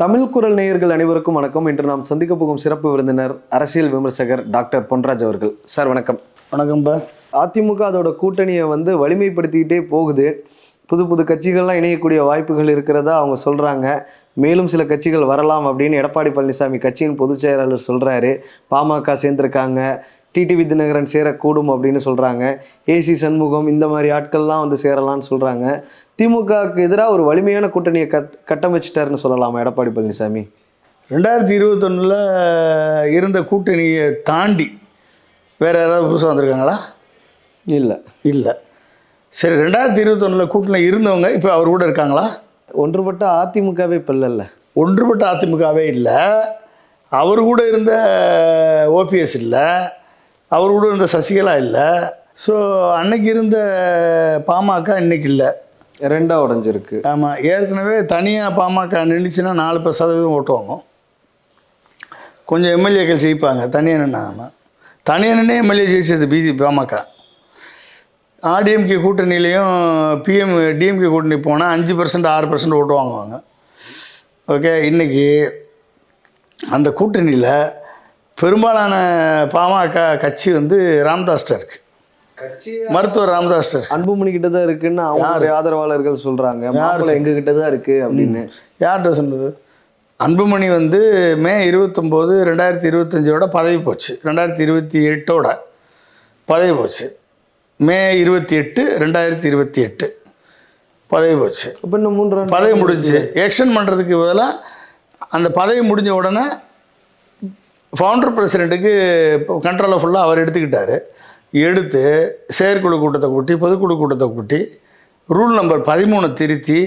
தமிழ் குரல் நேயர்கள் அனைவருக்கும் வணக்கம். இன்று நாம் சந்திக்க போகும் சிறப்பு விருந்தினர் அரசியல் விமர்சகர் டாக்டர் பொன்ராஜ் அவர்கள். சார் வணக்கம். வணக்கம்பா அதிமுக அதோட கூட்டணியை வந்து வலிமைப்படுத்திக்கிட்டே போகுது. புது புது கட்சிகள்லாம் இணையக்கூடிய வாய்ப்புகள் இருக்கிறதா அவங்க சொல்கிறாங்க மேலும் சில கட்சிகள் வரலாம் அப்படின்னு எடப்பாடி பழனிசாமி கட்சியின் பொதுச் செயலாளர் சொல்கிறாரு பாமக சேர்ந்திருக்காங்க. டிடிவி தினகரன் சேரக்கூடும் அப்படின்னு சொல்கிறாங்க ஏசி சண்முகம் இந்த மாதிரி ஆட்கள்லாம் வந்து சேரலாம்னு சொல்கிறாங்க திமுகவுக்கு எதிராக ஒரு வலிமையான கூட்டணியை கட் கட்டமைச்சிட்டாருன்னு சொல்லலாமா எடப்பாடி பழனிசாமி? ரெண்டாயிரத்தி இருபத்தொன்னில் இருந்த கூட்டணியை தாண்டி வேறு யாராவது புதுசாக வந்திருக்காங்களா? இல்லை. இல்லை. சரி ரெண்டாயிரத்தி இருபத்தொன்னில் கூட்டணி இருந்தவங்க இப்போ அவர் கூட இருக்காங்களா? ஒன்றுபட்ட அதிமுகவே இப்போ இல்லைல்ல ஒன்றுபட்ட அதிமுகவே இல்லை. அவர் கூட இருந்த ஓபிஎஸ் இல்லை. அவர் கூட இருந்த சசிகலா இல்லை. ஸோ அன்னைக்கு இருந்த பாமக இன்னைக்கு இல்லை. ரெண்டாக உடஞ்சிருக்கு. ஆமாம் ஏற்கனவே தனியாக பாமக நின்றுச்சுன்னா நாலு பத்து சதவீதம் ஓட்டு வாங்கும் கொஞ்சம் எம்எல்ஏக்கள் ஜெயிப்பாங்க தனியாக நின்னாங்கன்னா தனியாக நின்று எம்எல்ஏ ஜெயிச்சது பிஜி பாமக. ஆர்டிஎம்கே கூட்டணியிலையும் பிஎம் டிஎம்கே கூட்டணி போனால் அஞ்சு பர்சன்ட் ஆறு பர்சன்ட் ஓட்டு வாங்குவாங்க. ஓகே இன்றைக்கி அந்த கூட்டணியில் பெரும்பாலான பாமக கட்சி வந்து ராம்தாஸ்டர் இருக்குது மருத்துவர் இருக்கு அன்புமணி கிட்ட தான் இருக்குன்னு அவங்களுடைய ஆதரவாளர்கள் சொல்றாங்க. மாப்பிள்ளை எங்க கிட்ட தான் இருக்கு அப்படின்னு. யார்கிட்ட சொன்னது? அன்புமணி வந்து மே இருபத்தொம்போது ரெண்டாயிரத்தி இருபத்தஞ்சோட பதவி போச்சு. ரெண்டாயிரத்தி இருபத்தி எட்டோட பதவி போச்சு. மே இருபத்தி எட்டு ரெண்டாயிரத்தி இருபத்தி எட்டு பதவி போச்சு. அப்ப இன்னும் மூன்று பதவி முடிஞ்சு. எக்ஸ்டெண்ட் பண்ணுறதுக்கு பதிலாக அந்த பதவி முடிஞ்ச உடனே ஃபவுண்டர் பிரசிடெண்ட்டுக்கு கண்ட்ரோலை ஃபுல்லாக அவர் எடுத்துக்கிட்டார். எடுத்து செயற்குழு கூட்டத்தை கூட்டி பொதுக்குழு கூட்டத்தை கூட்டி ரூல் நம்பர் பதிமூணு திருத்தி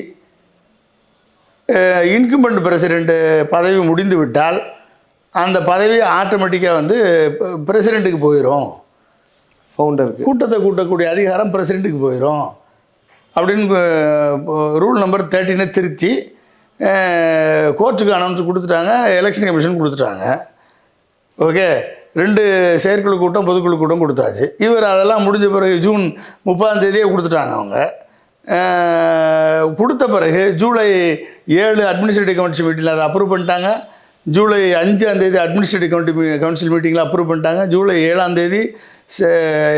இன்குமெண்ட் பிரசிடெண்ட்டு பதவி முடிந்து விட்டால் அந்த பதவி ஆட்டோமேட்டிக்காக வந்து பிரசிடெண்ட்டுக்கு போயிடும் ஃபவுண்டருக்கு கூட்டத்தை கூட்டக்கூடிய அதிகாரம் பிரசிடெண்ட்டுக்கு போயிடும் அப்படின்னு ரூல் நம்பர் தேர்ட்டினை திருத்தி கோர்ட்டுக்கு அனௌன்ஸ் கொடுத்துட்டாங்க எலெக்ஷன் கமிஷன் கொடுத்துட்டாங்க. ஓகே ரெண்டு செயற்குழு கூட்டம் பொதுக்குழு கூட்டம் கொடுத்தாச்சு. இவர் அதெல்லாம் முடிஞ்ச பிறகு ஜூன் முப்பதாம் தேதியே கொடுத்துட்டாங்க அவங்க. கொடுத்த பிறகு ஜூலை ஏழு அட்மினிஸ்ட்ரேட்டிவ் கவுன்சில் மீட்டிங்கில் அதை அப்ரூவ் பண்ணிட்டாங்க. ஜூலை அஞ்சாம் தேதி அட்மினிஸ்ட்ரேட்டிவ் கவுண்டி கவுன்சில் மீட்டிங்கில் அப்ரூவ் பண்ணிட்டாங்க. ஜூலை ஏழாம் தேதி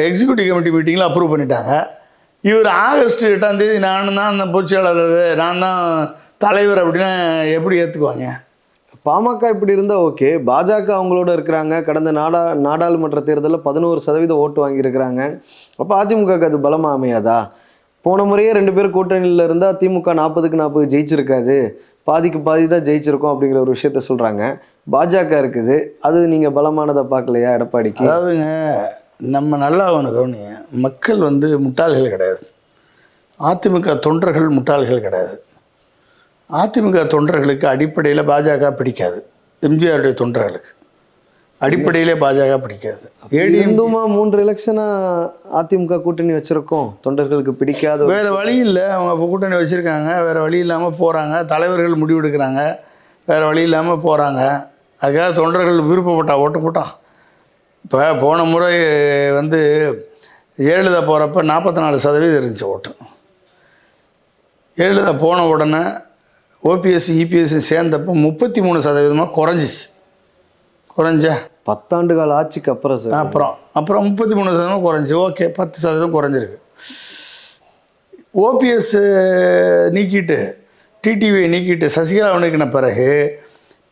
எக்ஸிக்யூட்டிவ் கமிட்டி மீட்டிங்கில் அப்ரூவ் பண்ணிட்டாங்க. இவர் ஆகஸ்ட் எட்டாம் தேதி நான் தான் அந்த பொதுச்செயலாளர் நான் தான் தலைவர் அப்படின்னா எப்படி ஏற்றுக்குவாங்க பாமக இப்படி இருந்தால் ஓகே. பாஜக அவங்களோட இருக்கிறாங்க. கடந்த நாடா நாடாளுமன்ற தேர்தலில் பதினோரு சதவீத ஓட்டு வாங்கியிருக்கிறாங்க. அப்போ அதிமுகக்கு அது பலமாக அமையாதா? போன முறையே ரெண்டு பேர் கூட்டணியில் இருந்தால் திமுக நாற்பதுக்கு நாற்பது ஜெயிச்சிருக்காது. பாதிக்கு பாதி தான் ஜெயிச்சிருக்கோம் அப்படிங்கிற ஒரு விஷயத்த சொல்கிறாங்க பாஜக இருக்குது. அது நீங்கள் பலமானதை பார்க்கலையா எடப்பாடிக்கு? அதாவதுங்க நம்ம நல்லா ஒன்று கவனிங்க. மக்கள் வந்து முட்டாள்கள் கிடையாது. அதிமுக தொண்டர்கள் முட்டாள்கள் கிடையாது. அதிமுக தொண்டர்களுக்கு அடிப்படையில் பாஜக பிடிக்காது. எம்ஜிஆருடைய தொண்டர்களுக்கு அடிப்படையிலே பாஜக பிடிக்காது. ஏடிஎம் இருந்துமா மூன்று எலெக்ஷனா அதிமுக கூட்டணி வச்சிருக்கோம். தொண்டர்களுக்கு பிடிக்காத வேறு வழி இல்லை. அவங்க கூட்டணி வச்சுருக்காங்க. வேறு வழி இல்லாமல் போகிறாங்க தலைவர்கள் முடிவெடுக்கிறாங்க வேறு வழி இல்லாமல் போகிறாங்க அதுக்காக தொண்டர்கள் விருப்பப்பட்டா ஓட்டு போட்டான். இப்போ போன முறை வந்து ஜெயலலிதா போகிறப்ப நாற்பத்தி நாலு சதவீதம் இருந்துச்சு ஓட்டு. ஜெயலலிதா போன உடனே ஓபிஎஸ் இபிஎஸ் சேர்ந்தப்போ முப்பத்தி மூணு சதவீதமாக குறைஞ்சிச்சு. குறைஞ்சா? பத்தாண்டு கால ஆட்சிக்கு அப்புறம் சார். அப்புறம் அப்புறம் முப்பத்தி மூணு சதவீதம் குறைஞ்சி. ஓகே பத்து சதவீதம் குறைஞ்சிருக்கு. ஓபிஎஸ் நீக்கிட்டு டிடிவியை நீக்கிட்டு சசிகலா நீக்கின பிறகு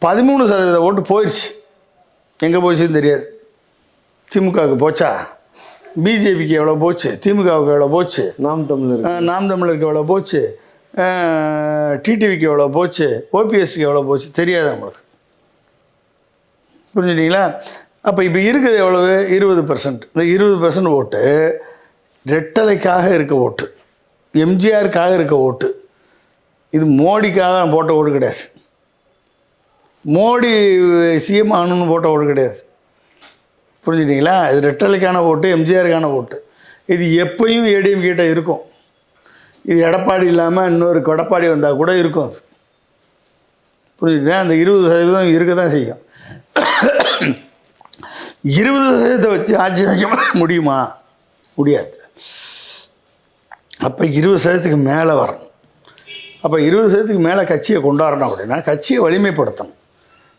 பதிமூணு சதவீத ஓட்டு போயிடுச்சு எங்கே போச்சுன்னு தெரியாது. திமுகவுக்கு போச்சா? பிஜேபிக்கு எவ்வளோ போச்சு? திமுகவுக்கு எவ்வளோ போச்சு? நாம் தமிழர் நாம் தமிழருக்கு எவ்வளோ போச்சு? டிடிவிக்கு எவ்வளோ போச்சு? ஓபிஎஸ்க்கு எவ்வளோ போச்சு? தெரியாது நம்மளுக்கு. புரிஞ்சுட்டீங்களா? அப்போ இப்போ இருக்குது எவ்வளவு? இருபது பர்சன்ட் இந்த இருபது பர்சன்ட் ஓட்டு ரெட்டலைக்காக இருக்க ஓட்டு. எம்ஜிஆருக்காக இருக்க ஓட்டு. இது மோடிக்காக போட்ட ஓட்டு கிடையாது. மோடி சிஎம் ஆகணும்னு போட்ட ஓட்டு கிடையாது. புரிஞ்சுட்டீங்களா? இது ரெட்டலைக்கான ஓட்டு எம்ஜிஆருக்கான ஓட்டு. இது எப்பயும் ஏடிஎம் கிட்ட இருக்கும். இது எடப்பாடி இல்லாமல் இன்னொரு கொடப்பாடி வந்தால் கூட இருக்கும். புரிஞ்சுக்கிட்டேன் அந்த இருபது சதவீதம் இருக்க தான் செய்யும். இருபது சதவீதத்தை வச்சு ஆட்சி வைக்க முடியுமா? முடியாது. அப்போ இருபது சதவீதத்துக்கு மேலே வரணும். அப்போ இருபது சதவீதத்துக்கு மேலே கட்சியை கொண்டாடணும் அப்படின்னா கட்சியை வலிமைப்படுத்தணும்.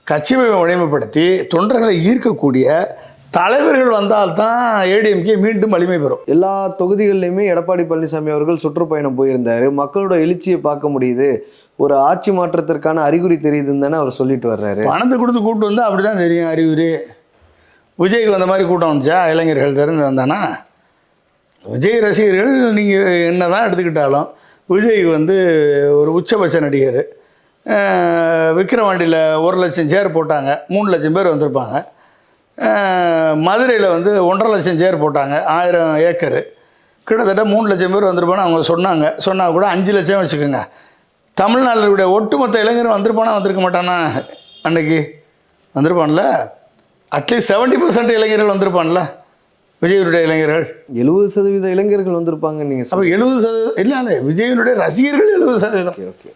கட்சியை வலிமைப்படுத்தி தொண்டர்களை ஈர்க்கக்கூடிய தலைவர்கள் வந்தால்தான் ஏடிஎம்கே மீண்டும் வலிமை பெறும். எல்லா தொகுதிகள்லையுமே எடப்பாடி பழனிசாமி அவர்கள் சுற்றுப்பயணம் போயிருந்தாரு. மக்களோட எழுச்சியை பார்க்க முடியுது. ஒரு ஆட்சி மாற்றத்திற்கான அறிகுறி தெரியுதுன்னு தானே அவர் சொல்லிட்டு வர்றாரு. பணத்தை கொடுத்து கூட்டு வந்தால் அப்படி தான் தெரியும் அறிகுறி. விஜய்க்கு வந்த மாதிரி கூட்டம் வந்துச்சா? இளைஞர்கள் திறந்து வந்தானா? விஜய் ரசிகர்கள் நீங்கள் என்ன தான் எடுத்துக்கிட்டாலும் விஜய்க்கு வந்து ஒரு உச்சபட்ச நடிகர். அஹ் விக்கிரவாண்டியில் ஒரு லட்சம் சேர் போட்டாங்க. மூணு லட்சம் பேர் வந்திருப்பாங்க. மதுரையில் வந்து ஒன்றரை லட்சம் சேர் போட்டாங்க ஆயிரம் ஏக்கரு. கிட்டத்தட்ட மூணு லட்சம் பேர் வந்திருப்பான்னு அவங்க சொன்னாங்க. சொன்னால் கூட அஞ்சு லட்சம் வச்சுக்கோங்க. தமிழ்நாட்டினுடைய ஒட்டுமொத்த இளைஞரும் வந்திருப்பானா வந்திருக்க மாட்டானா? அன்னைக்கு வந்திருப்பான்ல? அட்லீஸ்ட் செவன்ட்டி பர்சன்ட் இளைஞர்கள் வந்திருப்பான்ல? விஜயனுடைய இளைஞர்கள். எழுபது சதவீத இளைஞர்கள் வந்திருப்பாங்க நீங்க அப்போ எழுபது சதவீதம் இல்லை இல்லை விஜயனுடைய ரசிகர்கள் எழுபது சதவீதம். ஓகே.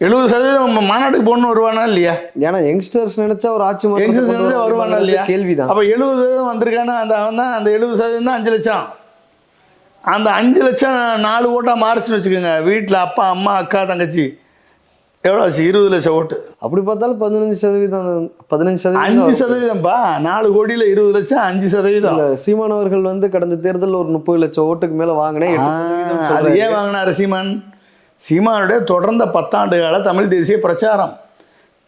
எழுபது சதவீதம் மாநாட்டுக்கு போகணுன்னு வருவானா இல்லையா? ஏன்னா யங்ஸ்டர்ஸ் நினைச்சா ஒரு ஆட்சி யங்ஸ்டர்ஸ் வந்து வருவானா இல்லையா? கேள்விதான். அப்போ எழுபது சதவீதம் வந்திருக்கானா? அந்த அவன் தான் அந்த எழுபது சதவீதம் தான் அஞ்சு லட்சம். அந்த அஞ்சு லட்சம் நாலு ஓட்டாக மாறிச்சுன்னு வச்சுக்கோங்க. வீட்டில் அப்பா அம்மா அக்கா தங்கச்சி. எவ்வளோ ஆச்சு? இருபது லட்சம் ஓட்டு. அப்படி பார்த்தாலும் பதினஞ்சு சதவீதம் பதினஞ்சு சதவீதம் அஞ்சு சதவீதம்ப்பா நாலு கோடியில் இருபது லட்சம் அஞ்சு சதவீதம். இல்ல, சீமான் அவர்கள் வந்து கடந்த தேர்தலில் ஒரு முப்பது லட்சம் ஓட்டுக்கு மேல வாங்கினேன். அது. ஏன் வாங்கினார் சீமான்? சீமானுடைய தொடர்ந்த பத்தாண்டு கால தமிழ் தேசிய பிரச்சாரம்.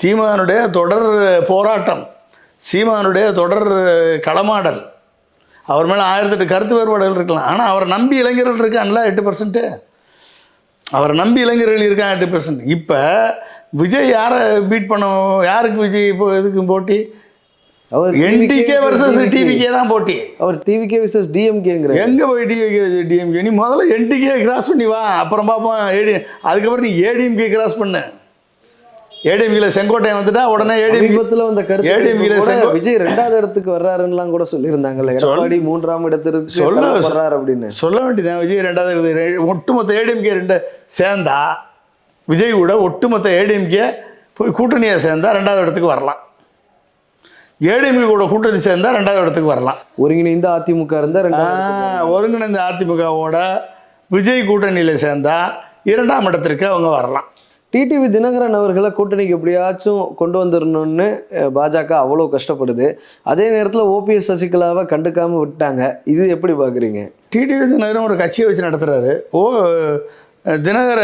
சீமானுடைய தொடர் போராட்டம். சீமானுடைய தொடர் களமாடல். அவர் மேலே ஆயிரத்தெட்டு கருத்து வேறுபாடுகள் இருக்கலாம். ஆனால் அவரை நம்பி இளைஞர்கள் இருக்கான்ல எட்டு பர்சன்ட்டு அவரை நம்பி இளைஞர்கள் இருக்கான் எட்டு பர்சன்ட் இப்போ விஜய் யாரை பீட் பண்ண யாருக்கு விஜய் இப்போ இதுக்கும் போட்டி? அவர் என்டிகே வர்சஸ். டிவிகே தான் போட்டி அவர் டிவிகே விசஸ் டிஎம்கேங்கிற எங்கே போய் டிவிகே டிஎம்கே நீ முதல்ல என்டிகே கிராஸ் பண்ணி வா அப்புறம் பார்ப்போம் ஏடி அதுக்கப்புறம் நீ ஏடிஎம்கே கிராஸ் பண்ணு ஏடிஎம்கேல செங்கோட்டையன் வந்துட்டா உடனே ஏடிஎம்கே சமீபத்துல வந்த கருத்து செங்கோ- விஜய் ரெண்டாவது இடத்துக்கு வர்றாருன்னுலாம் கூட சொல்லியிருந்தாங்கல்ல எடப்பாடி மூன்றாம் இடத்திற்கு சொல்ல- வர்றாரு அப்படின்னு சொல்ல வேண்டியதான் விஜய் ரெண்டாவது. ரெ- ஒட்டுமொத்த ஏடிஎம்கே ரெண்டு சேர்ந்தா விஜய் கூட ஒட்டுமொத்த ஏடிஎம்கே போய் கூட்டணியாக சேர்ந்தா ரெண்டாவது இடத்துக்கு வரலாம் ஏடிஎம்கே கூட கூட்டணி சேர்ந்தா ரெண்டாவது இடத்துக்கு வரலாம். ஒருங்கிணைந்த அதிமுக இருந்தா ரெண்டாவது ஒருங்கிணைந்த அதிமுகவோட விஜய் கூட்டணியில் சேர்ந்தா இரண்டாம் இடத்திற்கு அவங்க வரலாம். டிடிவி தினகரன் அவர்களை கூட்டணிக்கு எப்படியாச்சும் கொண்டு வந்துடணும்னு பாஜக அவ்வளோ கஷ்டப்படுது. அதே நேரத்தில் ஓபிஎஸ் சசிகலாவை கண்டுக்காம விட்டாங்க. இது எப்படி பார்க்குறீங்க டிடிவி தினகரன் ஒரு கட்சியை வச்சு நடத்துகிறாரு ஓ தினகர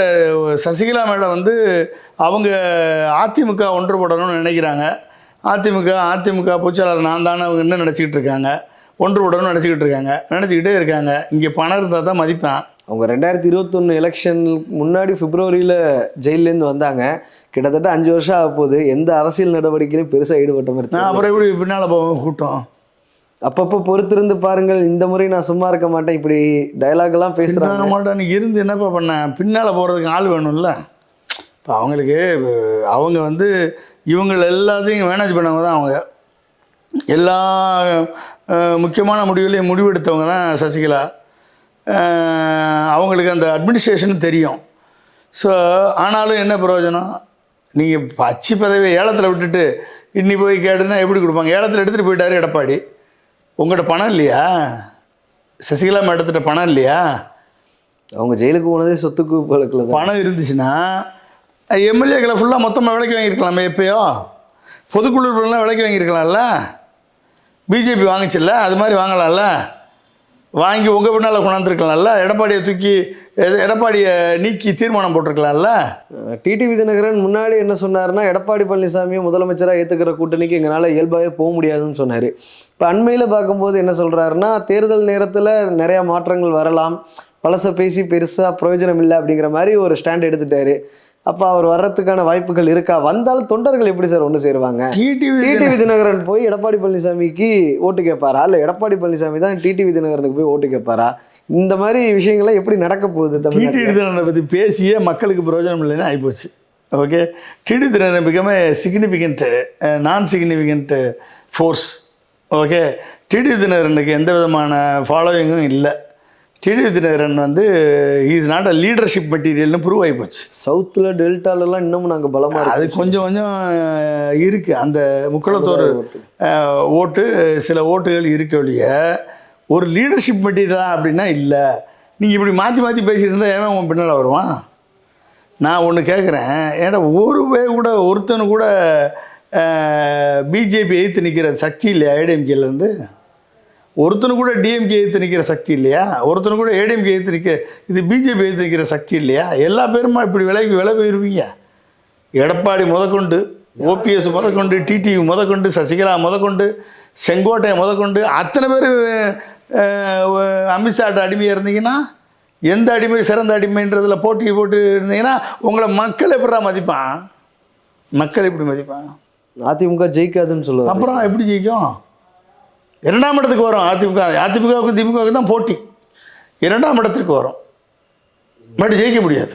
சசிகலா மேடம் வந்து அவங்க அதிமுக ஒன்றுபடணும்னு நினைக்கிறாங்க. அதிமுக அதிமுக பொதுச்செயலாளர் நான் தானே அவங்க என்ன நினச்சிக்கிட்டு இருக்காங்க? ஒன்றுபடணும்னு நினச்சிக்கிட்டு இருக்காங்க. நினச்சிக்கிட்டே இருக்காங்க. இங்கே பணம் இருந்தால் தான் மதிப்பேன். அவங்க ரெண்டாயிரத்தி இருபத்தொன்று எலெக்ஷன் முன்னாடி பிப்ரவரியில் ஜெயிலேருந்து வந்தாங்க. கிட்டத்தட்ட அஞ்சு வருஷம் ஆக போகுது. எந்த அரசியல் நடவடிக்கையிலும் பெருசாக ஈடுபட்ட மாதிரி. அப்புறம் எப்படி பின்னால் போவோம் கூட்டம்? அப்பப்போ பொறுத்திருந்து பாருங்கள். இந்த முறை நான் சும்மா இருக்க மாட்டேன். இப்படி பேசுறாங்க பின்னால் மாட்டேன் இருந்து என்னப்பா பண்ண? பின்னால் போகிறதுக்கு ஆள் வேணும்ல. இப்போ அவங்களுக்கு அவங்க வந்து இவங்க எல்லாத்தையும் மேனேஜ் பண்ணவங்க தான் அவங்க. எல்லா முக்கியமான முடிவுகளையும் முடிவெடுத்தவங்க தான் சசிகலா. அவங்களுக்கு அந்த அட்மினிஸ்ட்ரேஷன் தெரியும். ஸோ ஆனாலும் என்ன பிரயோஜனம்? நீங்கள் பச்சி பதவியை ஏலத்தில் விட்டுட்டு இன்னி போய் கேட்டுன்னா எப்படி கொடுப்பாங்க? ஏலத்தில் எடுத்துகிட்டு போயிட்டாரு எடப்பாடி. உங்கள்கிட்ட பணம் இல்லையா? சசிகலா மேடத்திட்ட பணம் இல்லையா? அவங்க ஜெயிலுக்கு போனதே சொத்து குவிப்புகளுக்குள்ள தான். பணம் இருந்துச்சுன்னா எம்எல்ஏக்களை ஃபுல்லாக மொத்தமாக விலைக்கு வாங்கியிருக்கலாமே எப்பயோ பொதுக்குழுலாம் விலைக்கு வாங்கியிருக்கலாம்ல? பிஜேபி வாங்கிச்சில்ல அது மாதிரி வாங்கலாம்ல? வாங்கி உங்கள் பின்னால் கொண்டாந்துருக்கலாம்ல? எடப்பாடியை தூக்கி எடப்பாடியை நீக்கி தீர்மானம் போட்டிருக்கலாம்ல? டிடிவி தினகரன் முன்னாடி என்ன சொன்னார்னா எடப்பாடி பழனிசாமியை முதலமைச்சராக ஏற்றுக்கிற கூட்டணிக்கு எங்களால் இயல்பாகவே போக முடியாதுன்னு சொன்னார். இப்போ அண்மையில் பார்க்கும்போது என்ன சொல்கிறாருன்னா தேர்தல் நேரத்தில் நிறையா மாற்றங்கள் வரலாம். பழச பேசி பெருசாக பிரயோஜனம் இல்லை அப்படிங்கிற மாதிரி ஒரு ஸ்டாண்ட் எடுத்துட்டாரு. அப்போ அவர் வர்றதுக்கான வாய்ப்புகள் இருக்கா? வந்தாலும் தொண்டர்கள் எப்படி சார் ஒன்று சேருவாங்க? டிடிவி டிடிவி தினகரன் போய் எடப்பாடி பழனிசாமிக்கு ஓட்டு கேட்பாரா? இல்லை எடப்பாடி பழனிசாமி தான் டிடிவி தினகரனுக்கு போய் ஓட்டு கேட்பாரா? இந்த மாதிரி விஷயங்கள்லாம் எப்படி நடக்க போகுது தமிழ்நாட்டில்? டிடி தினனை பற்றி பேசியே மக்களுக்கு பிரயோஜனம் இல்லைன்னு ஆகிப்போச்சு okay? TTV தினன் become significant non significant force okay? TTV தினகரனுக்கு எந்த விதமான ஃபாலோவிங்கும் இல்லை. தினகரன் வந்து இஸ் நாட் அ லீடர்ஷிப் மெட்டீரியல்னு ப்ரூவ் ஆகிப்போச்சு சவுத்தில் டெல்டாலெல்லாம் இன்னமும் நாங்கள் பலமாக அது கொஞ்சம் கொஞ்சம் அஹ், இருக்கு. அந்த முக்குளத்தோர் ஓட்டு. சில ஓட்டுகள் இருக்க ஒழிய ஒரு லீடர்ஷிப் மெட்டீரியலா அப்படின்னா இல்லை. நீங்கள் இப்படி மாற்றி மாற்றி பேசிட்டு இருந்தால் ஏன் உன் பின்னால் வருவான்? நான் ஒன்று கேட்குறேன் ஏன்னா ஒரு பே கூட ஒருத்தனு கூட பிஜேபி எதிர்த்து நிற்கிற சக்தி இல்லையா ஏடிஎம்கேலேருந்து ஒருத்தனு கூட டிஎம்கே எதிர்த்து நிற்கிற சக்தி இல்லையா? ஒருத்தனு கூட ஏடிஎம்கே எதிர்த்து நிற்க இது பிஜேபி எதிர்த்து நிற்கிற சக்தி இல்லையா? எல்லா பேருமா இப்படி விலகி விலை போயிருவீங்க? எடப்பாடி முதற்கொண்டு ஓபிஎஸ் முதற்கொண்டு டிடிவி முதற்கொண்டு சசிகலா முதற்கொண்டு செங்கோட்டையை முதற்கொண்டு அத்தனை பேர் அமித்ஷாட்ட அடிமையாக இருந்தீங்கன்னா எந்த அடிமை சிறந்த அடிமைன்றதில் போட்டி போட்டு இருந்தீங்கன்னா உங்களை மக்கள் எப்படிடா மதிப்பான்? மக்கள் எப்படி மதிப்பான்? அதிமுக ஜெயிக்காதுன்னு சொல்லுவாங்க அப்புறம் எப்படி ஜெயிக்கும்? இரண்டாம் இடத்துக்கு வரும். அதிமுக அதிமுகவுக்கும் திமுகவுக்கும் தான் போட்டி. இரண்டாம் இடத்திற்கு வரும். பட் ஜெயிக்க முடியாது.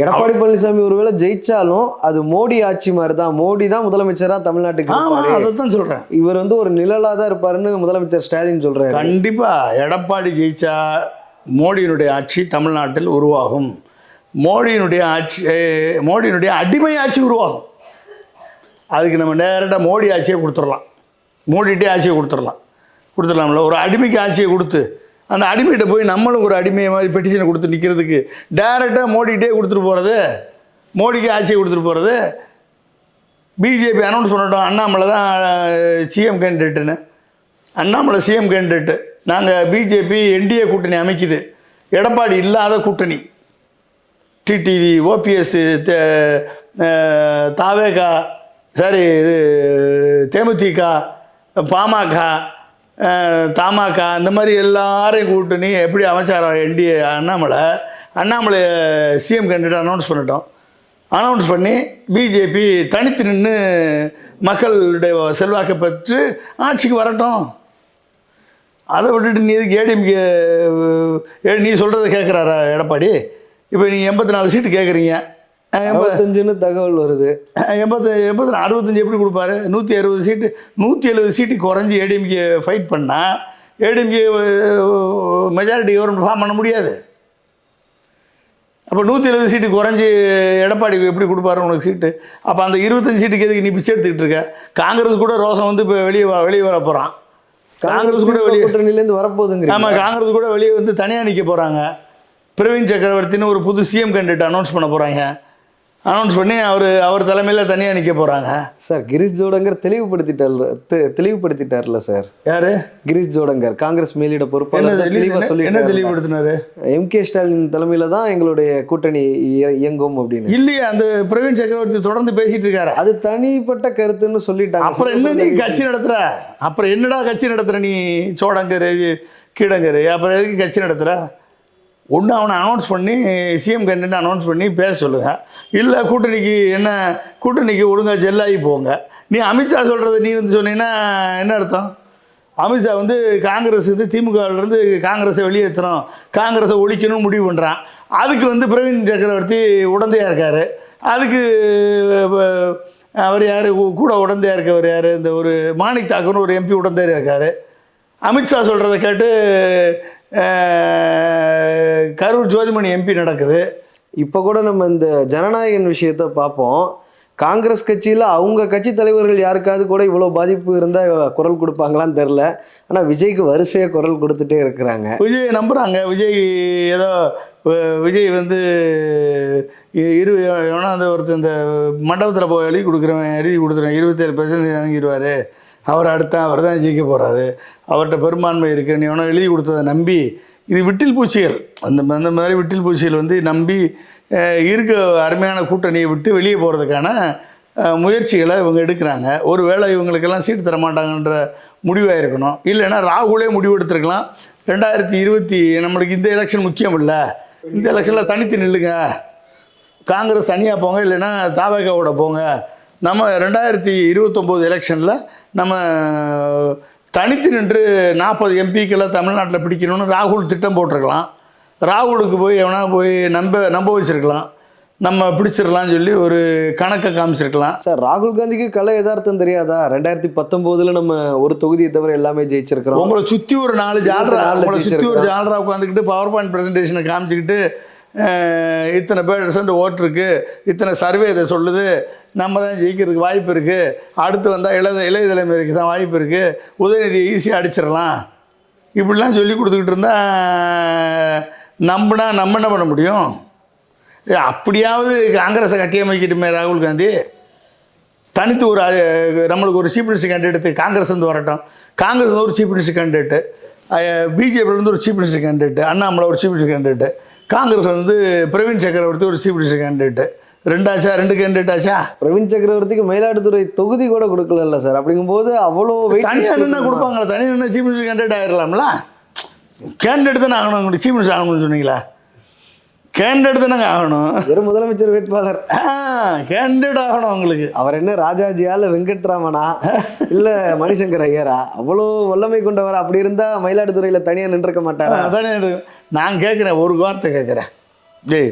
எடப்பாடி பழனிசாமி ஒருவேளை ஜெயிச்சாலும் அது மோடி ஆட்சி மாதிரி தான் மோடி தான் முதலமைச்சரா தமிழ்நாட்டுக்கு. அதை தான் சொல்கிறேன் இவர் வந்து ஒரு நிழலா தான் இருப்பாருன்னு முதலமைச்சர் ஸ்டாலின் சொல்றாரு. கண்டிப்பாக எடப்பாடி ஜெயிச்சா மோடியினுடைய ஆட்சி தமிழ்நாட்டில் உருவாகும். மோடியினுடைய ஆட்சி மோடியினுடைய அடிமை ஆட்சி உருவாகும். அதுக்கு நம்ம நேரடியாக மோடி ஆட்சியை கொடுத்துடலாம். மூடிட்டே ஆட்சியை கொடுத்துடலாம். கொடுத்துடலாம்ல. ஒரு அடிமைக்கு ஆட்சியை கொடுத்து அந்த அடிமைகிட்ட போய் நம்மளும் ஒரு அடிமையை மாதிரி பெட்டிஷனை கொடுத்து நிற்கிறதுக்கு டேரெக்டாக மோடிகிட்டே கொடுத்துட்டு போகிறது மோடிக்கு ஆட்சியை கொடுத்துட்டு போகிறது பிஜேபி அனௌன்ஸ் பண்ணட்டும். அண்ணாமலை தான் சிஎம் கேண்டிடேட்டுன்னு அண்ணாமலை சிஎம் கேண்டிடேட்டு நாங்கள் பிஜேபி என்டிஏ கூட்டணி அமைக்குது. எடப்பாடி இல்லாத கூட்டணி. டிடிவி ஓபிஎஸ் தாவேகா சாரி இது தேமுதிக பாமக தமாக இந்த மாதிரி எல்லாரையும் கூட்டணி எப்படி அமைச்சாரோ NDA Annamalai? Annamalai CM candidate announce பண்ணட்டும். அனௌன்ஸ் பண்ணி பிஜேபி தனித்து நின்று மக்களுடைய செல்வாக்கை பெற்று ஆட்சிக்கு வரட்டும். அதை விட்டுட்டு நீ இதுக்கு ஏடிஎம்கே நீ சொல்கிறத கேட்குறாரா எடப்பாடி? இப்போ நீ எண்பத்தி நாலு சீட்டு கேட்குறீங்க எண்பத்தஞ்சுன்னு தகவல் வருது. எண்பத்து எண்பத்தி அறுபத்தஞ்சு எப்படி கொடுப்பாரு? நூற்றி அறுபது சீட்டு நூற்றி எழுபது சீட்டு குறைஞ்சி ஏடிஎம்கே ஃபைட் பண்ணால் ஏடிஎம்கே மெஜாரிட்டி கவர்மெண்ட் ஃபார்ம் பண்ண முடியாது. அப்போ நூற்றி எழுபது சீட்டு குறைஞ்சி எடப்பாடி எப்படி கொடுப்பாரு உனக்கு சீட்டு? அப்போ அந்த இருபத்தஞ்சு சீட்டுக்கு எதுக்கு நீ பிச்சை எடுத்துக்கிட்டு இருக்க? காங்கிரஸ் கூட ரோசம் வந்து இப்போ வெளியே வ- வெளியே வர போகிறான் காங்கிரஸ் கூட வெளியே கூட்டணியிலேருந்து வரப்போகுதுங்கிறீங்க. ஆமாம் காங்கிரஸ் கூட வெளியே வந்து தனியாக நிற்க போகிறாங்க பிரவீன் சக்கரவர்த்தின்னு ஒரு புது சிஎம் கேண்டிடேட் அனௌன்ஸ் பண்ண போகிறாங்க அனௌன்ஸ் பண்ணி அவர் அவர் தலைமையில் தனியாக நிற்க போகிறாங்க சார் கிரீஷ் ஜோடங்கர் தெளிவுபடுத்திட்டார்ல தெ- தெளிவுபடுத்திட்டார்ல சார் யாரு? கிரீஷ் ஜோடங்கர் காங்கிரஸ் மேலிட என்ன பொறுப்பாளர் தெளி- தெளிவா என்ன- தெளிவுபடுத்தினாரு? எம் கே ஸ்டாலின் தலைமையில தான் எங்களுடைய கூட்டணி இய- இயங்கும் அப்படின்னு. இல்லையே அந்த பிரவீன் சக்கரவர்த்தி தொடர்ந்து பேசிட்டு இருக்காரு? அது தனிப்பட்ட கருத்துன்னு சொல்லிட்டாங்க அப்புறம் என்ன நீ கட்சி நடத்துற? அப்புறம் என்னடா கட்சி நடத்துற நீ? சோடங்கரு கீடங்கரு அப்புறம் எதுக்கு கட்சி நடத்துற? ஒன்று அவனை அனௌன்ஸ் பண்ணி சிஎம் கேண்டிடேட் அனௌன்ஸ் பண்ணி பேச சொல்லுங்கள் இல்லை கூட்டணிக்கு என்ன கூட்டணிக்கு ஒழுங்காக ஜெல்லாகி போங்க. நீ அமித்ஷா சொல்கிறத நீ வந்து சொன்னீங்கன்னா என்ன அர்த்தம்? அமித்ஷா வந்து காங்கிரஸ் வந்து திமுகவிலேருந்து காங்கிரஸை வெளியேற்றணும் காங்கிரஸை ஒழிக்கணும்னு முடிவு பண்ணுறான் அதுக்கு வந்து பிரவீன் சக்கரவர்த்தி உடந்தையாக இருக்கார். அதுக்கு அவர் யார்? கூட உடந்தையாக இருக்கவர் யார்? இந்த ஒரு மாணிக் தாக்கர்னு ஒரு எம்பி உடந்தையாக இருக்கார். அமித்ஷா சொல்கிறத கேட்டு கரூர் ஜோதிமணி எம்பி நடக்குது. இப்போ கூட நம்ம இந்த ஜனநாயகன் விஷயத்த பார்ப்போம். காங்கிரஸ் கட்சியில் அவங்க கட்சி தலைவர்கள் யாருக்காவது கூட இவ்வளோ பாதிப்பு இருந்தால் குரல் கொடுப்பாங்களான்னு தெரில ஆனால் விஜய்க்கு வரிசையாக குரல் கொடுத்துட்டே இருக்கிறாங்க. விஜய் நம்புகிறாங்க விஜய் ஏதோ விஜய் வந்து இரு எவனா அந்த ஒருத்தர் இந்த மண்டபத்தில் போய் எழுதி கொடுக்குறவன் எழுதி கொடுத்துருவேன். இருபத்தேழு பர்சன்டேஜ் இறங்கிடுவார் அவர் அடுத்த அவர் தான் ஜெயிக்க போகிறாரு அவர்கிட்ட பெரும்பான்மை இருக்குன்னு எவனோ எழுதி கொடுத்ததை நம்பி இது விட்டில் பூச்சிகள். அந்த அந்த மாதிரி விட்டில் பூச்சிகள் வந்து நம்பி இருக்க அருமையான கூட்டணியை விட்டு வெளியே போகிறதுக்கான முயற்சிகளை இவங்க எடுக்கிறாங்க. ஒரு வேளை இவங்களுக்கெல்லாம் சீட்டு தர மாட்டாங்கன்ற முடிவாக இருக்கணும். இல்லைன்னா ராகுலே முடிவு எடுத்திருக்கலாம். ரெண்டாயிரத்தி இருபத்தி நம்மளுக்கு இந்த எலெக்ஷன் முக்கியம் இல்லை. இந்த எலெக்ஷனில் தனித்து நில்லுங்க. காங்கிரஸ் தனியாக போங்க இல்லைன்னா தாவகாவோட போங்க. நம்ம ரெண்டாயிரத்தி இருபத்தொம்போது எலெக்ஷனில் நம்ம தனித்து நின்று நாற்பது எம்பிக்களை தமிழ்நாட்டில் பிடிக்கணும்னு ராகுல் திட்டம் போட்டிருக்கலாம். ராகுலுக்கு போய் எவனா போய் நம்ப நம்ப வச்சிருக்கலாம். நம்ம பிடிச்சிடலாம்னு சொல்லி ஒரு கணக்கை காமிச்சிருக்கலாம். சார் ராகுல் காந்திக்கு கலை யதார்த்தம் தெரியாதா? ரெண்டாயிரத்தி பத்தொம்போதுல நம்ம ஒரு தொகுதியை தவிர எல்லாமே ஜெயிச்சிருக்கிறோம். உங்களை சுற்றி ஒரு நாலு ஜாலரா உங்களை சுற்றி ஒரு. ஜாலரா உட்காந்துக்கிட்டு பவர் பாயிண்ட் ப்ரெசன்டேஷனை காமிச்சிக்கிட்டு இத்தனை பெர்சன்ட் ஓட்டு இருக்கு இத்தனை சர்வே இதை சொல்லுது நம்ம தான் ஜெயிக்கிறதுக்கு வாய்ப்பு இருக்குது அடுத்து வந்தால் இளைய இளைய தலைமுறைக்கு தான் வாய்ப்பு இருக்குது உதயநிதியை ஈஸியாக அடிச்சிடலாம். இப்படிலாம் சொல்லி கொடுத்துக்கிட்டு இருந்தால் நம்பினா நம்ம என்ன பண்ண முடியும்? அப்படியாவது காங்கிரஸை கட்டியமைக்கட்டுமே ராகுல் காந்தி. தனித்து ஒரு நம்மளுக்கு ஒரு சீஃப் மினிஸ்டர் கேண்டிடேட்டு காங்கிரஸ் வந்து வரட்டும். காங்கிரஸ் வந்து ஒரு சீஃப் மினிஸ்டர் கேண்டிடேட்டு பிஜேபியிலேருந்து ஒரு சீஃப் மினிஸ்டர் கேண்டிடேட்டு அண்ணாமலை ஒரு சீஃப் மினிஸ்டர் கேண்டிடேட்டு காங்கிரஸ் வந்து பிரவீன் சக்கரவர்த்தி ஒரு சீஃப் மினிஸ்டர் கேண்டிடேட்டு ரெண்டாச்சா? ரெண்டு கேண்டிடேட் ஆச்சா? பிரவீன் சக்கரவர்த்திக்கு மயிலாடுதுறை தொகுதி கூட கொடுக்கல சார். அப்படிங்கும்போது அவ்வளோ தனியாக நின்று வெயிட் கொடுப்பாங்களா தனியாக நின்று சீஃப் மினிஸ்டர் கேண்டிடேட் ஆயிடலாம்ல கேண்டிடேட் தானே ஆகணும் சீஃப் மினிஸ்டர் ஆகணும்னு சொன்னீங்களா? கேண்டிடேட் தானே ஆகணும். வெறும் முதலமைச்சர் வேட்பாளர். கேண்டிடேட் ஆகணும் உங்களுக்கு அவர் என்ன ராஜாஜியா இல்ல வெங்கட்ராமனா? இல்ல மணிசங்கர் ஐயரா? அவ்வளோ வல்லமை கொண்டவர். அப்படி இருந்தா மயிலாடுதுறையில தனியா நின்றுக்க மாட்டாரா? அதானே நான் கேட்குறேன் ஒரு வார்த்தை கேட்குறேன் டேய்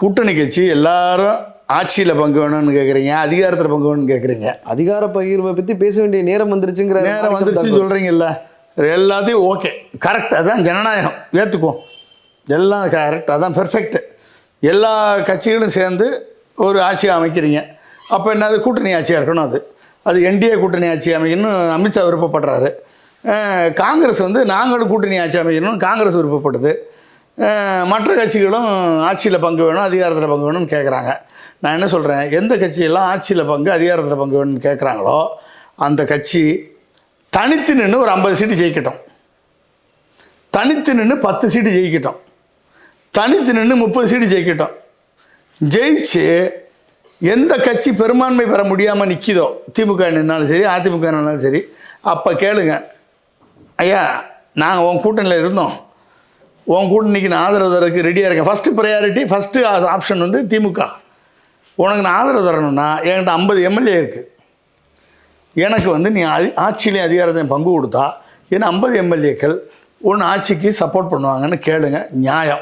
கூட்டணி கட்சி எல்லாரும் ஆட்சியில் பங்கு வேணும்னு கேட்குறீங்க அதிகாரத்தில் பங்கு வேணும்னு கேட்குறீங்க அதிகார பகிர்வை பத்தி பேச வேண்டிய நேரம் வந்துருச்சுங்கிற நேரம் வந்துருச்சுன்னு சொல்கிறீங்கல்ல எல்லாத்தையும் ஓகே கரெக்ட் அதான் ஜனநாயகம். ஏற்றுக்குவோம் எல்லாம் கரெக்ட் அதான் பெர்ஃபெக்ட் எல்லா கட்சிகளும் சேர்ந்து ஒரு ஆட்சியை அமைக்கிறீங்க. அப்போ என்னது கூட்டணி ஆட்சியாக இருக்கணும் அது. அது என்டிஏ கூட்டணி ஆட்சி அமைக்கணும்னு அமித்ஷா விருப்பப்படுறாரு. காங்கிரஸ் வந்து நாங்களும் கூட்டணி ஆட்சி அமைக்கணும்னு காங்கிரஸ் விருப்பப்படுது. மற்ற கட்சிகளும் ஆட்சியில் பங்கு வேணும் அதிகாரத்தில் பங்கு வேணும்னு கேட்குறாங்க நான் என்ன சொல்கிறேன் எந்த கட்சியெல்லாம் ஆட்சியில் பங்கு அதிகாரத்தில் பங்கு வேணும்னு கேட்குறாங்களோ அந்த கட்சி தனித்து நின்று ஒரு ஐம்பது சீட்டு ஜெயிக்கட்டும். தனித்து நின்று பத்து சீட்டு ஜெயிக்கட்டும். தனித்து நின்று முப்பது சீட்டு ஜெயிக்கட்டும். ஜெயிச்சு எந்த கட்சி பெரும்பான்மை பெற முடியாமல் நிற்கிதோ திமுக நின்னாலும் சரி அதிமுக நின்னாலும் சரி அப்போ கேளுங்க. ஐயா நாங்கள் உன் கூட்டணியில் இருந்தோம். உன் கூட்டணிக்கு நான் ஆதரவு தரதுக்கு ரெடியாக இருக்கேன். ஃபஸ்ட்டு ப்ரையாரிட்டி ஃபஸ்ட்டு ஆப்ஷன் வந்து திமுக. உனக்கு நான் ஆதரவு தரணும்னா என்கிட்ட ஐம்பது எம்எல்ஏ இருக்குது எனக்கு வந்து நீ அதி- ஆட்சியிலே அதிகாரத்தை பங்கு கொடுத்தா ஏன்னா ஐம்பது எம்எல்ஏக்கள் ஒன்று ஆட்சிக்கு சப்போர்ட் பண்ணுவாங்கன்னு கேளுங்க. நியாயம்.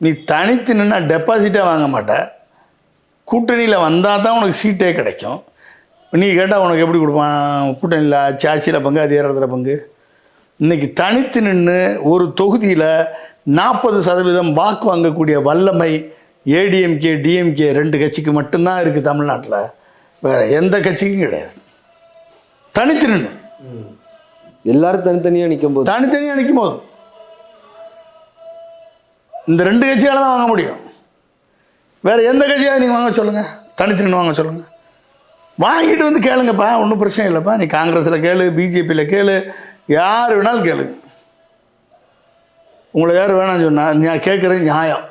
நீ தனித்து நின்னா டெபாசிட்டே வாங்க மாட்ட. கூட்டணியில் வந்தால் தான் உனக்கு சீட்டே கிடைக்கும். நீ கேட்டால் உனக்கு எப்படி கொடுப்பான்? கூட்டணியில் ஆட்சி ஆட்சியில் பங்கு அதிகாரத்தில் பங்கு. இன்னைக்கு தனித்து நின்று ஒரு தொகுதியில் நாற்பது சதவீதம் வாக்கு வாங்கக்கூடிய வல்லமை ஏடிஎம்கே டிஎம்கே ரெண்டு கட்சிக்கு மட்டும்தான் இருக்குது தமிழ்நாட்டில். வேறு எந்த கட்சிக்கும் கிடையாது. தனித்து நின்று எல்லாரும் தனித்தனியா நிற்கும் போது தனித்தனியாக நிற்கும் போது இந்த ரெண்டு கட்சியால தான் வாங்க முடியும். வேறு எந்த கட்சியாக நீங்கள் வாங்க சொல்லுங்கள் தனித்து நின்று வாங்க சொல்லுங்கள் வாங்கிட்டு வந்து கேளுங்கப்பா ஒன்றும் பிரச்சனை இல்லைப்பா. நீ காங்கிரஸில் கேளு பிஜேபியில் கேளு யார் வேணாலும் கேளு. உங்களை யார் வேணாம்னு சொன்னால் நான் கேட்குறது நியாயம்.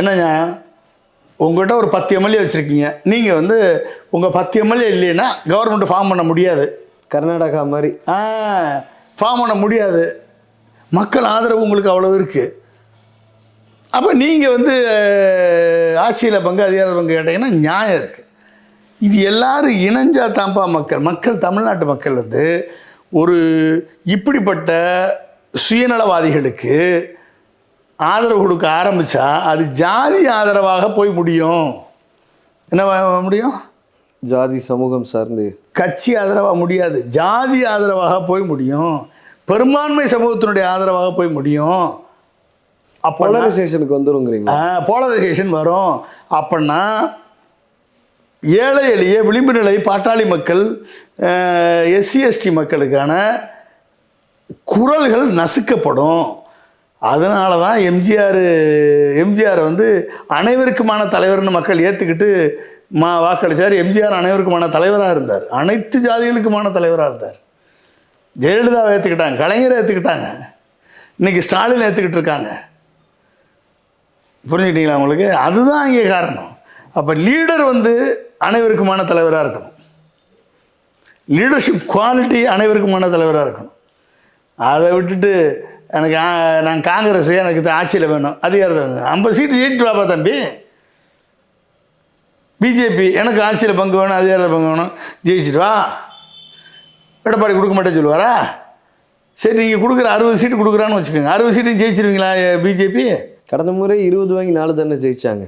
என்ன நியாயம்? உங்கள்கிட்ட ஒரு பத்து எம்எல்ஏ வச்சுருக்கீங்க. நீங்கள் வந்து உங்கள் பத்து எம்எல்ஏ இல்லைன்னா கவர்மெண்ட் ஃபார்ம் பண்ண முடியாது. கர்நாடகா மாதிரி. ஆ ஃபார்ம் பண்ண முடியாது. மக்கள் ஆதரவு உங்களுக்கு அவ்வளோ இருக்குது அப்போ நீங்கள் வந்து ஆட்சியில் பங்கு அதிகார பங்கு கேட்டிங்கன்னா நியாயம் இருக்குது இது எல்லாரும் இணைஞ்சா தான்ப்பா மக்கள். மக்கள் தமிழ்நாட்டு மக்கள் வந்து ஒரு இப்படிப்பட்ட சுயநலவாதிகளுக்கு ஆதரவு கொடுக்க ஆரம்பித்தா அது ஜாதி ஆதரவாக போய் முடியும். என்ன முடியும்? ஜாதி சமூகம் சார்ந்து. கட்சி ஆதரவாக முடியாது. ஜாதி ஆதரவாக போய் முடியும். பெரும்பான்மை சமூகத்தினுடைய ஆதரவாக போய் முடியும். போலரைசேஷனுக்கு வந்துருங்கிறீங்களா? போலரைசேஷன் வரும். அப்படின்னா ஏழை எளிய விளிம்பு நிலை பாட்டாளி மக்கள் எஸ்சி எஸ்டி மக்களுக்கான குரல்கள் நசுக்கப்படும். அதனால தான் எம்ஜிஆர் எம்ஜிஆர் வந்து அனைவருக்குமான தலைவர்னு மக்கள் ஏற்றுக்கிட்டு மா வாக்களித்தார் எம்ஜிஆர் அனைவருக்குமான தலைவராக இருந்தார். அனைத்து ஜாதிகளுக்குமான தலைவராக இருந்தார். ஜெயலலிதாவை ஏற்றுக்கிட்டாங்க கலைஞரை ஏற்றுக்கிட்டாங்க இன்னைக்கு ஸ்டாலின் ஏற்றுக்கிட்டு இருக்காங்க. புரிஞ்சுக்கிட்டீங்களா உங்களுக்கு? அதுதான் இங்கே காரணம். அப்போ லீடர் வந்து அனைவருக்குமான தலைவராக இருக்கணும். லீடர்ஷிப் குவாலிட்டி அனைவருக்குமான தலைவராக இருக்கணும். அதை விட்டுட்டு எனக்கு நான் காங்கிரஸ் எனக்கு இது ஆட்சியில் வேணும். அதிகாரத்தை ஐம்பது சீட்டு ஜெயிட்டு வாப்பா தம்பி. பிஜேபி எனக்கு ஆட்சியில் பங்கு வேணும் அதிகாரத்தில் பங்கு வேணும்? ஜெயிச்சிட்டு வா எடப்பாடி கொடுக்க மாட்டேன்னு சொல்லுவாரா? சரி நீங்கள் கொடுக்குற அறுபது சீட்டு கொடுக்குறான்னு வச்சுக்கோங்க. அறுபது சீட்டு ஜெயிச்சிருவீங்களா பிஜேபி? கடந்த முறை இருபது வாங்கி நாலு தானே ஜெயிச்சாங்க.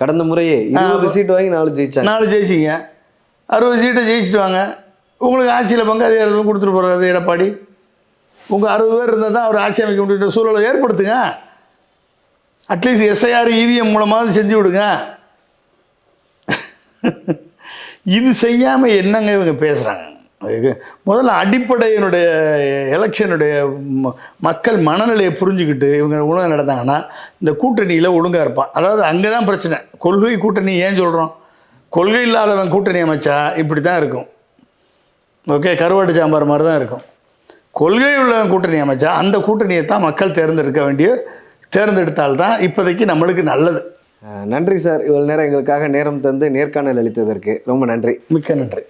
கடந்த முறையே இருபது சீட் வாங்கி நாலு ஜெயிச்சாங்க. நாலு ஜெயிச்சிங்க. அறுபது சீட்டை ஜெயிச்சிட்டு வாங்க. உங்களுக்கு ஆட்சியில் பங்கு அதிகாரம் கொடுத்துட்டு போகிறாரு எடப்பாடி. உங்கள் அறுபது பேர் இருந்தால் தான் அவர் ஆட்சி அமைக்க முடியும் சூழலை ஏற்படுத்துங்க. அட்லீஸ்ட் எஸ்ஐஆர் இவிஎம் மூலமாவது செஞ்சு விடுங்க. இது செய்யாமல் என்னங்க இவங்க பேசுகிறாங்க முதல்ல அடிப்படையினுடைய எலெக்ஷனுடைய மக்கள் மனநிலையை புரிஞ்சுக்கிட்டு இவங்க ஒழுங்காக நடந்தாங்கன்னா இந்த கூட்டணியில் ஒழுங்காக இருப்பான். அதாவது அங்கே தான் பிரச்சனை. கொள்கை கூட்டணி ஏன் சொல்கிறோம் கொள்கை இல்லாதவன் கூட்டணி அமைச்சா இப்படி தான் இருக்கும். ஓகே கருவாட்டு சாம்பார் மாதிரி தான் இருக்கும். கொள்கை உள்ளவன் கூட்டணி அமைச்சா அந்த கூட்டணியை தான் மக்கள் தேர்ந்தெடுக்க வேண்டிய தேர்ந்தெடுத்தால் தான் இப்போதைக்கு நம்மளுக்கு நல்லது. நன்றி சார். இவ்வளவு நேரம் எங்களுக்காக நேரம் தந்து நேர்காணல் அளித்ததற்கு ரொம்ப நன்றி. மிக்க நன்றி.